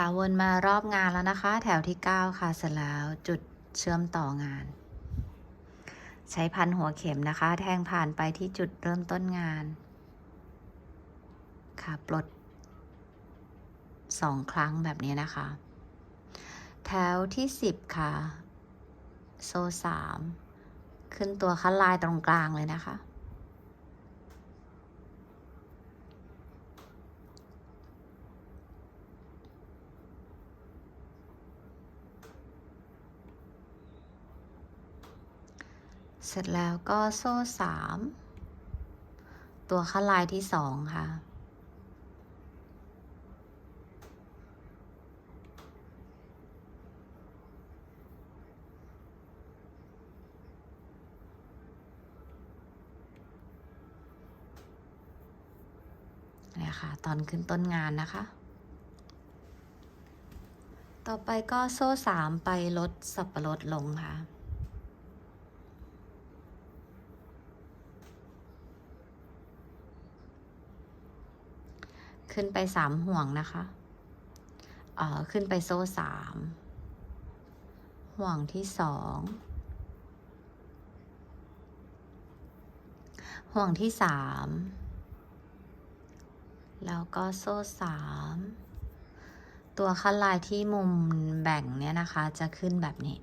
ค่ะวนมารอบงานแล้วนะคะ แถวที่ 9 ค่ะเสร็จแล้วจุดเชื่อมต่องาน ใช้พันหัวเข็มนะคะ แทงผ่านไปที่จุดเริ่มต้นงาน ค่ะปลดสองครั้งแบบนี้นะคะ แถวที่ 10 ค่ะ โซ่สามขึ้นตัวคัดลายตรงกลางเลยนะคะ เสร็จแล้วก็โซ่สามตัวคัดลายที่สองค่ะเนี่ยค่ะ ตอนขึ้นต้นงานนะคะ ต่อไปก็โซ่สามไปลดสับปะรดลงค่ะ ขึ้นไปสามห่วงนะคะ เอ่อ ขึ้นไปโซ่สามห่วงที่สองห่วงที่สามแล้วก็โซ่สามตัวขั้นลายที่มุมแบ่งเนี่ยนะคะจะขึ้นแบบนี้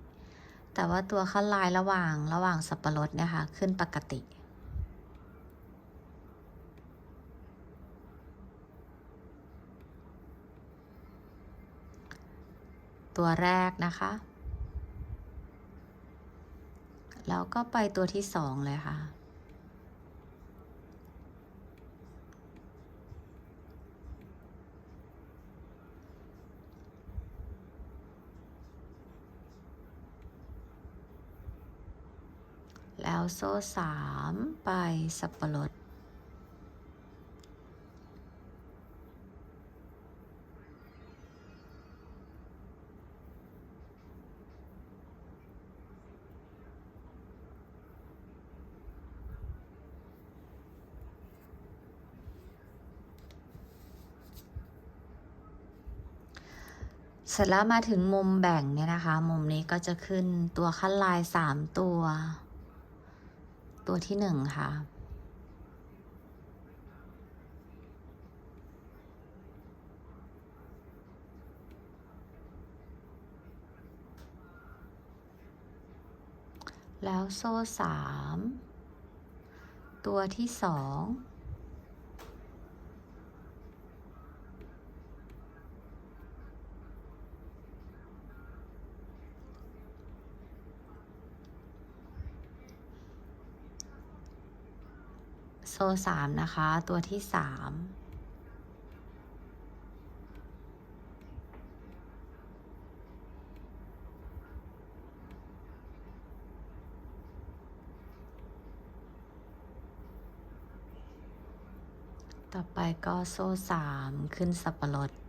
แต่ว่าตัวขั้นลายระหว่างระหว่างสับปะรดเนะคะขึ้นปกติ ตัวแรกนะคะ แล้วก็ไปตัวที่สองเลยค่ะ แล้วโซ่สามไปสับปะรด เสร็จแล้วมาถึงมุมแบ่งเนี่ยนะคะ มุมนี้ก็จะขึ้นตัวขั้นลายสามตัว ตัวที่หนึ่งค่ะ แล้วโซ่สาม ตัวที่สอง โซ่สามนะคะ ตัวที่สามต่อไปก็โซ่สามขึ้นสับปะรด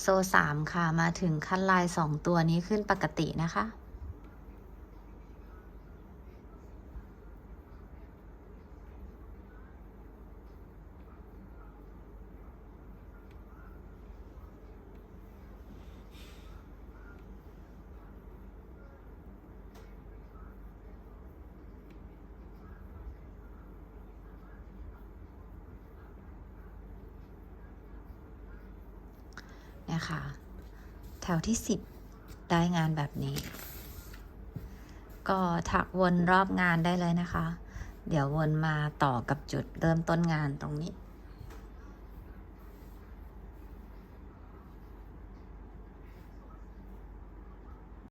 โซ่สามค่ะ มาถึงขั้นลายสองตัวนี้ขึ้นปกตินะคะ เคะ แถวที่สิบได้งานแบบนี้ ก็ถักวนรอบงานได้เลยนะคะ เดี๋ยววนมาต่อกับจุดเริ่มต้นงานตรงนี้